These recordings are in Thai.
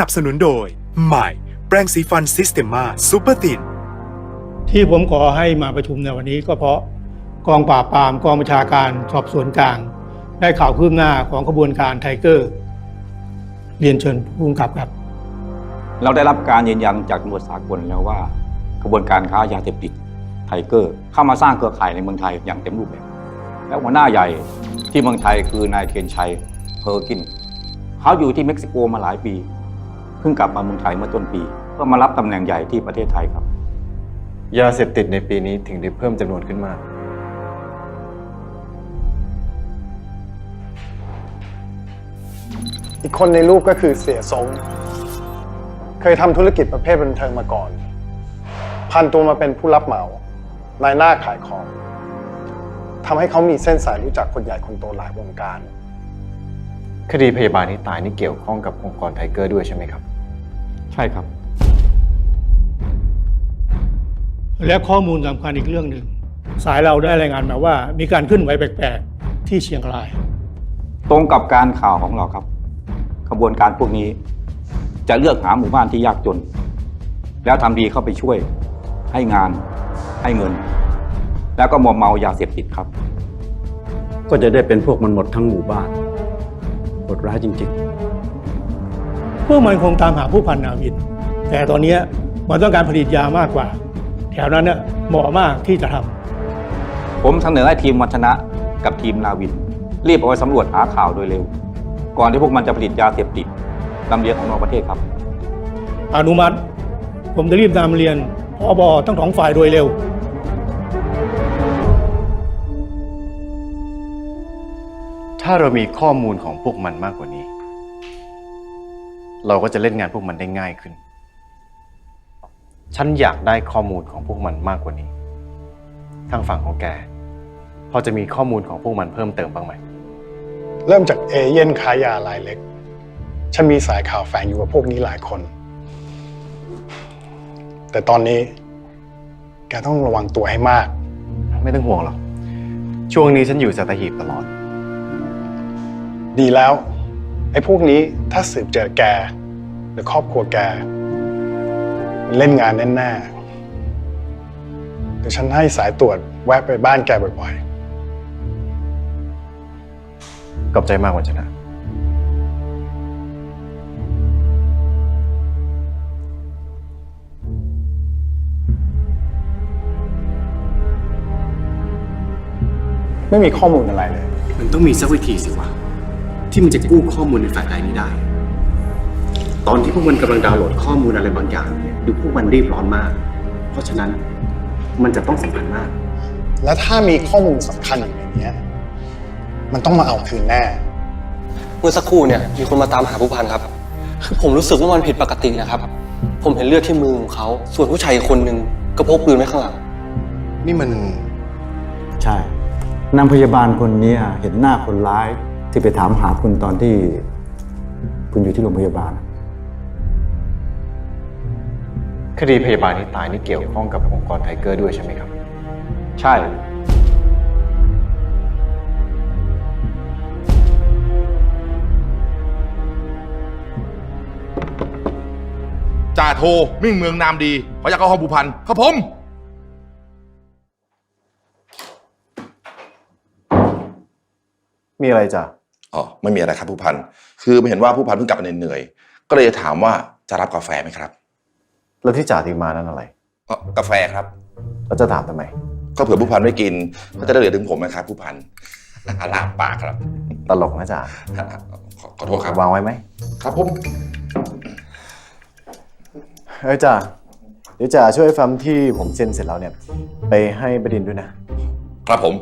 นับสนุนโดย ใหม่ แปรงสีฟันซิสเต m มาซูเปอร์ตินที่ผมขอให้มาประชุมในวันนี้ก็เพราะกองปราบปรามกองบัญชาการสอบสวนกลาง ได้ข่าวคืบหน้าของขบวนการไทเกอร์ เรียนเชิญผู้กำกับครับ เราได้รับการยืนยันจากตำรวจสากลแล้วว่ากระบวนการค้ายาเสพติดไทเกอร์เข้ามาสร้างเครือข่ายในเมืองไทยอย่างเต็มรูปแบบ และหัวหน้าใหญ่ที่เมืองไทยคือนายเทียนชัยเพอร์กิน เขาอยู่ที่เม็กซิโกมาหลายปี เพิ่งกลับมาเมืองไทยเมื่อต้นปี เพื่อมารับตำแหน่งใหญ่ที่ประเทศไทยครับ ยาเสพติดในปีนี้ถึงได้เพิ่มจำนวนขึ้นมาก อีกคนในรูปก็คือเสียสงเคยทำธุรกิจประเภทบันเทิงมาก่อน พันตัวมาเป็นผู้รับเหมานายหน้าขายของทำให้เขามีเส้นสายรู้จักคนใหญ่คนโตหลายวงการ คดีพยาบาลที่ตายนี่เกี่ยวข้องกับองค์กรไทเกอร์ด้วยใช่ไหมครับ ใช่ครับ และข้อมูลสำคัญอีกเรื่องหนึ่ง สายเราได้รายงานมาว่า มีการขึ้นไหวแปลกๆ ที่เชียงราย ตรงกับการข่าวของเราครับ ขบวนการพวกนี้ จะเลือกหาหมู่บ้านที่ยากจน แล้วทำดีเข้าไปช่วย ให้งาน ให้เงิน แล้วก็มอมเมายาเสพติดครับ ก็จะได้เป็นพวกมันหมดทั้งหมู่บ้านโหดร้ายจริงพ วกมันคงตามหาผู้พันนาวิน แต่ตอนเนี้ยมันต้องการผลิตยามากกว่า แถวนั้นเน่ะเหมาะมากที่จะทำผมเสนอให้ทีมวัฒนะกับทีมนาวิน รีบออกไปสำรวจหาข่าวโดยเร็ว ก่อนที่พวกมันจะผลิตยาเสพติดลำเลียงออกนอกประเทศครับ อนุมัติ ผมจะรีบนำเรียนพอบอทั้งสองฝ่ายโดยเร็วถ้าเรามีข้อมูลของพวกมันมากกว่านี้ เราก็จะเล่นงานพวกมันได้ง่ายขึ้น ฉันอยากได้ข้อมูลของพวกมันมากกว่านี้ ทางฝั่งของแก พอจะมีข้อมูลของพวกมันเพิ่มเติมบ้างไหม เริ่มจากเอเย่นค้ายารายเล็ก ฉันมีสายข่าวแฝงอยู่กับพวกนี้หลายคน แต่ตอนนี้ แกต้องระวังตัวให้มาก ไม่ต้องห่วงหรอก ช่วงนี้ฉันอยู่สัตหีบตลอด ดีแล้ว ไอ้พวกนี้ถ้าสืบเจอแก หรือครอบครัวแกมันเล่นงานแน่ๆเดี๋ยวฉันให้สายตรวจแวะไปบ้านแกบ่อยขอบใจมากวันชนะๆไม่มีข้อมูลอะไรเลย มันต้องมีสักวิธีสิวะ ที่มันจะกู้ข้อมูลในแฟลชไดรฟ์นี้ได้ ตอนที่พวกมันกำลังดาวน์โหลดข้อมูลอะไรบางอย่างเนี่ยดูพวกมันรีบร้อนมาก เพราะฉะนั้นมันจะต้องสำคัญมาก แล้วถ้ามีข้อมูลสำคัญอยู่ในเนี้ยมันต้องมาเอาคืนแน่ เมื่อสักครู่เนี่ยมีคนมาตามหาผู้พันครับ คือผมรู้สึกว่ามันผิดปกตินะครับ ผมเห็นเลือดที่มือของเขา ส่วนผู้ชายอีกคนนึงก็พกปืนไว้ข้างหลัง นี่มันๆใช่ นางพยาบาลคนเนี้ยเห็นหน้าคนร้าย ที่ไปถามหาคุณตอนที่คุณอยู่ที่โรงพยาบาล คดีพยาบาลที่ตายนี่เกี่ยวข้องกับองค์กรไทเกอร์ด้วยใช่ไหมครับ ใช่ จ่าโทมิ่งเมืองนามดีพยากรห้องผูพันธ์ครับผม มีอะไรจ้ะ อ๋อไม่มีอะไรครับผู้พันคือเห็นว่าผู้พันเพิ่งกลับมาเหนื่อยๆก็เลยจะถามว่าจะรับกาแฟไหมครับแล้วที่จ่าตีมานั่นอะไรอ๋อกาแฟครับแล้วจะถามทำไม ก็เผื่อผู้พันไม่กินก็จะได้เหลือถึงผมนะครับผู้พันลาบปากครับ ตลกนะจ่าขอขอโทษครับวางไว้ไหมครับผมเอ้ยจ่าเดี๋ยวจ่าช่วยฟัมที่ผมเซ็นเสร็จแล้วเนี่ย ไปให้บดินทร์ด้วยนะ ครับผม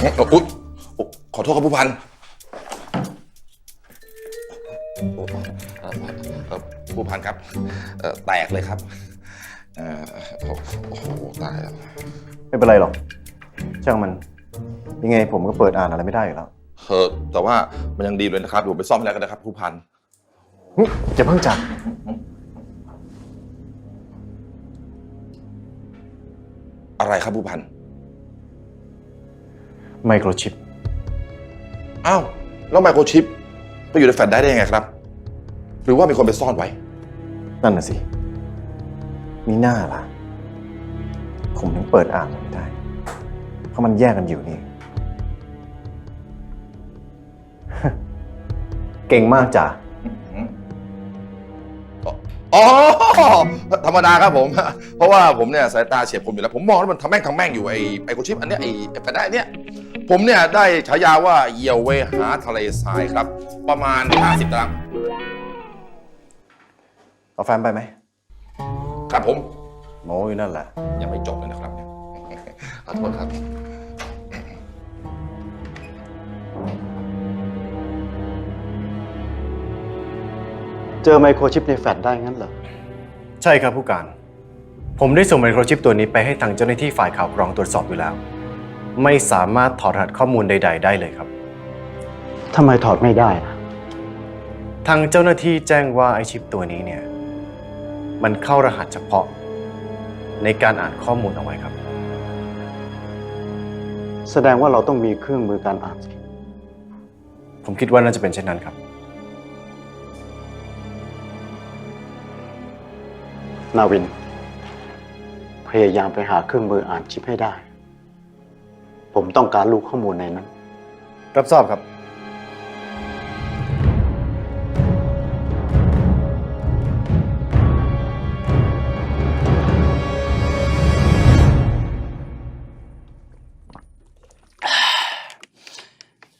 เอ๊ะอุ๊ย ขอโทษครับผู้พันเอ่อเอ่อผู้พันครับเอ่อแตกเลยครับเอ่อโอ้โหตายแล้ว ไม่เป็นไรหรอก ช่างมัน ยังไงผมก็เปิดอ่านอะไรไม่ได้อยู่แล้วเออแต่ว่ามันยังดีเลยนะครับเดี๋ยวผมไปซ่อมให้แล้วกันนะครับ ผู้พัน หึอย่าเพิ่งจ่าอะไรครับผู้พัน ไมโครชิป อ้าวแล้วไมโครชิปไปอยู่ในแฟลชได้ได้ยังไงครับ หรือว่ามีคนไปซ่อนไว้ นั่นน่ะสิ มีหน้าล่ะ ผมถึงเปิดอ่านมันไม่ได้ เพราะมันแยกกันอยู่นี่ เก่งมากจ้ะ อ๋อ ธรรมดาครับผม เพราะว่าผมเนี่ยสายตาเฉียบคมอยู่แล้ว ผมมองแล้วมันทำแม่งทำแม่งอยู่ไอ้ไอ้โคชิปอันเนี้ยไอ้ไอ้แผ่นได้อันเนี้ย ผมเนี่ยได้ฉายาว่าเหยี่ยวเวหาทะเลทรายครับ ประมาณ 50ตารางเอาแฟนไปไหมครับผมโมอยู่นั่นแหละ ยังไม่จบเลยนะครับเนี่ยขอโทษครับ เจอไมโครชิปในแฟลชได้งั้นเหรอ ใช่ครับผู้การ ผมได้ส่งไมโครชิปตัวนี้ไปให้ทางเจ้าหน้าที่ฝ่ายข่าวกรองตรวจสอบอยู่แล้ว ไม่สามารถถอดรหัสข้อมูลใด ๆ ได้เลยครับ ทำไมถอดไม่ได้ล่ะทางเจ้าหน้าที่แจ้งว่าไอชิปตัวนี้เนี่ย มันเข้ารหัสเฉพาะ ในการอ่านข้อมูลเอาไว้ครับ แสดงว่าเราต้องมีเครื่องมือการอ่านสิผมคิดว่าน่าจะเป็นเช่นนั้นครับ นาวิน พยายามไปหาเครื่องมืออ่านชิปให้ได้ ผมต้องการรู้ข้อมูลในนั้น รับทราบครับ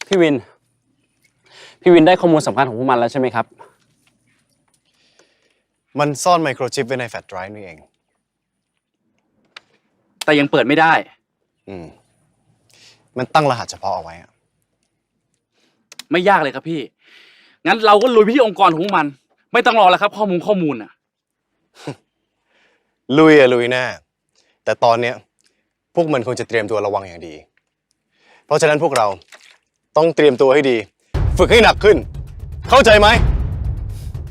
พี่วิน พี่วินได้ข้อมูลสำคัญของพวกมันแล้วใช่ไหมครับ มันซ่อนไมโครชิปไว้ในแฟลชไดรฟ์นี่เอง แต่ยังเปิดไม่ได้ อืม มันตั้งรหัสเฉพาะเอาไว้อะไม่ยากเลยครับพี่ งั้นเราก็ลุยไปที่องค์กรของพวกมัน ไม่ต้องรอแล้วครับ ข้อมูลข้อมูลอะ ลุยอะลุยแน่แต่ตอนเนี้ยพวกมันคงจะเตรียมตัวระวังอย่างดี เพราะฉะนั้นพวกเราต้องเตรียมตัวให้ดี ฝึกให้หนักขึ้น เข้าใจไหม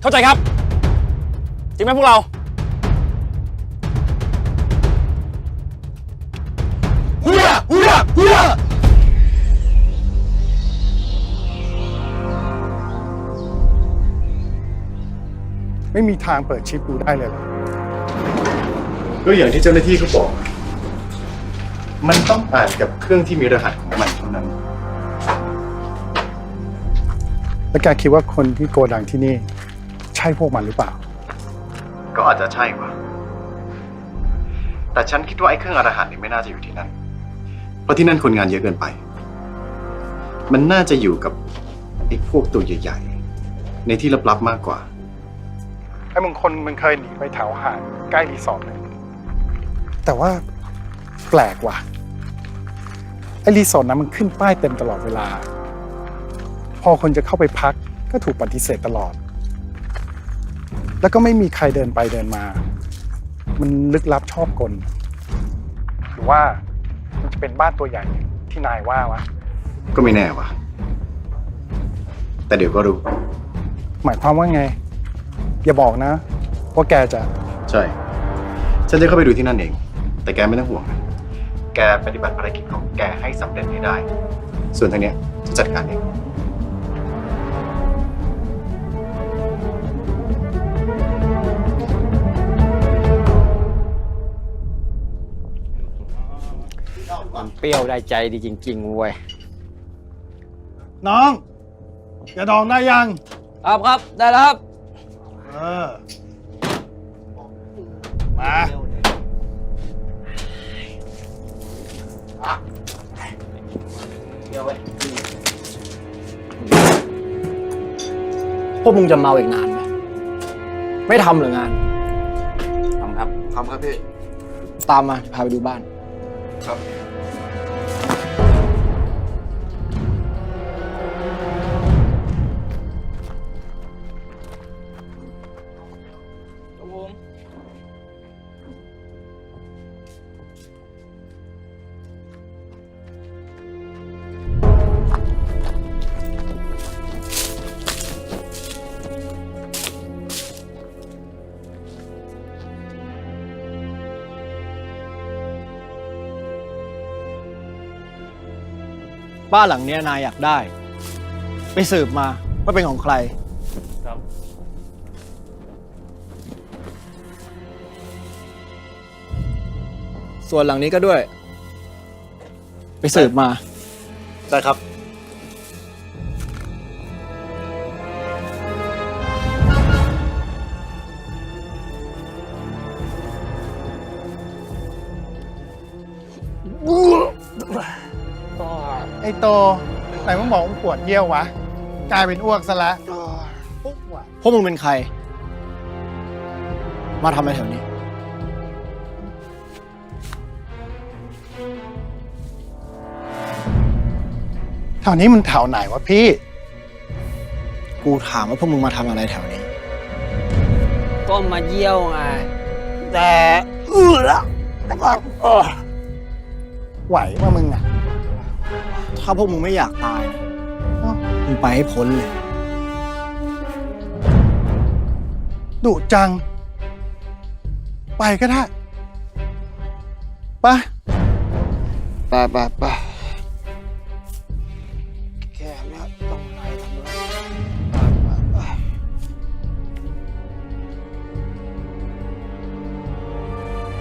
เข้าใจครับ จริงไหมพวกเรา ไม่มีทางเปิดชิปดูได้เลยเหรอก็อย่างที่เจ้าหน้าที่เขาบอก มันต้องอ่านกับเครื่องที่มีรหัสของมันเท่านั้น แล้วแกคิดว่าคนที่โกดังที่นี่ ใช่พวกมันหรือเปล่า ก็อาจจะใช่ว่ะ แต่ฉันคิดว่าไอ้เครื่องอรหันต์นี่ไม่น่าจะอยู่ที่นั่น เพราะที่นั่นคนงานเยอะเกินไป มันน่าจะอยู่กับไอ้พวกตัวใหญ่ ๆ ในที่ลับๆมากกว่า ไอ้บางคนมันเคยหนีไปแถวหาดใกล้รีสอร์ทหนึ่งแต่ว่าแปลกว่ะไอ้รีสอร์ทนั้นมันขึ้นป้ายเต็มตลอดเวลา พอคนจะเข้าไปพักก็ถูกปฏิเสธตลอด แล้วก็ไม่มีใครเดินไปเดินมา มันลึกลับชอบกลหรือว่ามันจะเป็นบ้านตัวใหญ่ที่นายว่าวะก็ไม่แน่ว่ะ แต่เดี๋ยวก็รู้ หมายความว่าไง อย่าบอกนะ ว่าแกจะ ใช่ ฉันจะเข้าไปดูที่นั่นเอง แต่แกไม่ต้องห่วงนะแกปฏิบัติภารกิจของแกให้สำเร็จให้ได้ ส่วนทางเนี้ยจะจัดการเอง มันเปรี้ยวได้ใจดีจริงๆเว้ยน้อง อย่าดองได้ยัง ครับครับ ได้แล้วครับ เออ มา พวกมึงจะเมาอีกนานไหมไม่ทำเหรืองาน ทำครับ ทำครับพี่ ตามมาพาไปดูบ้าน ครับ บ้านหลังนี้นายอยากได้ ไปสืบมาว่าเป็นของใคร ครับ ส่วนหลังนี้ก็ด้วย ไปสืบมา ได้ครับ ไอโตไหนมึงบอกมึงปวดเยี่ยววะ กลายเป็นอ้วกซะแล้วพวกมึงเป็นใคร มาทำอะไรแถวนี้ แถวนี้มันแถวไหนวะพี่ กูถามว่าพวกมึงมาทำอะไรแถวนี้ ก็มาเยี่ยวไงแต่อื้อละแต่ก็เออไหวว่ามึงอะ ถ้าพวกมึงไม่อยากตายนะมึงไปให้พ้นเลย ดุจัง ไปก็ได้ไปะไปไปไปแค่แล้วต้องไหนทำไรไปไป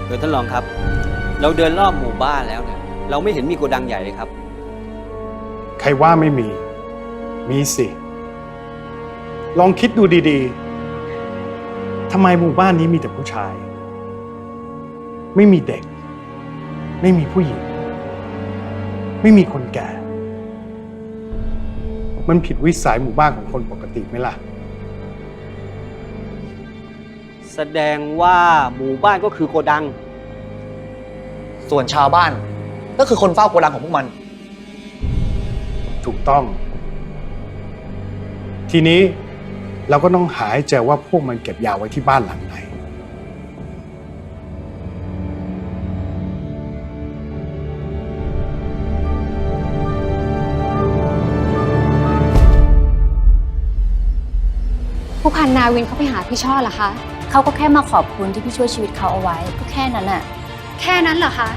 เดินท่านรองครับ เราเดินรอบหมู่บ้านแล้วเนี่ย เราไม่เห็นมีโกดังใหญ่เลยครับ ใครว่าไม่มี มีสิ ลองคิดดูดีๆทำไมหมู่บ้านนี้มีแต่ผู้ชาย ไม่มีเด็ก ไม่มีผู้หญิง ไม่มีคนแก่ มันผิดวิสัยหมู่บ้านของคนปกติไหมล่ะ แสดงว่าหมู่บ้านก็คือโกดัง ส่วนชาวบ้าน ก็คือคนเฝ้าโกดังของพวกมัน ถูกต้อง ทีนี้เราก็ต้องหาให้เจอว่าพวกมันเก็บยาไว้ที่บ้านหลังไหน ผู้พันนาวินเขาไปหาพี่ช่อเหรอคะ เขาก็แค่มาขอบคุณที่พี่ช่วยชีวิตเขาเอาไว้ ก็แค่นั้นน่ะ แค่นั้นเหรอคะ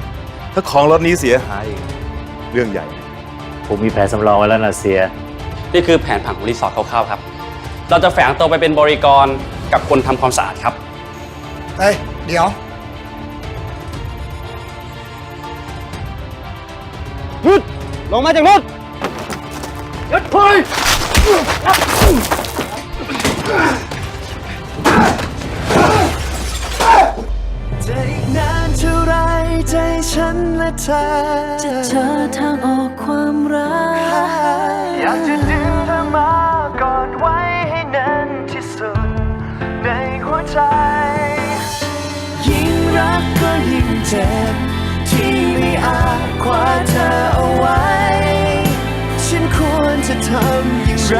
ถ้าของรถนี้เสียหายเรื่องใหญ่ ผมมีแผนสำรองไว้แล้วนะเสีย นี่คือแผนผังของรีสอร์ทคร่าวๆครับ เราจะแฝงตัวไปเป็นบริกรกับคนทำความสะอาดครับ เฮ้ย เดี๋ยวลงมาจากรถจะ ฉันและเธอ จะเจอทางออกความรัก อยากจะดึงเธอมากอดไว้ให้แน่นที่สุด ในหัวใจ ยิ่งรักก็ยิ่งเจ็บ ที่ไม่อาจคว้าเธอเอาไว้ ฉันควรจะทำอย่างไร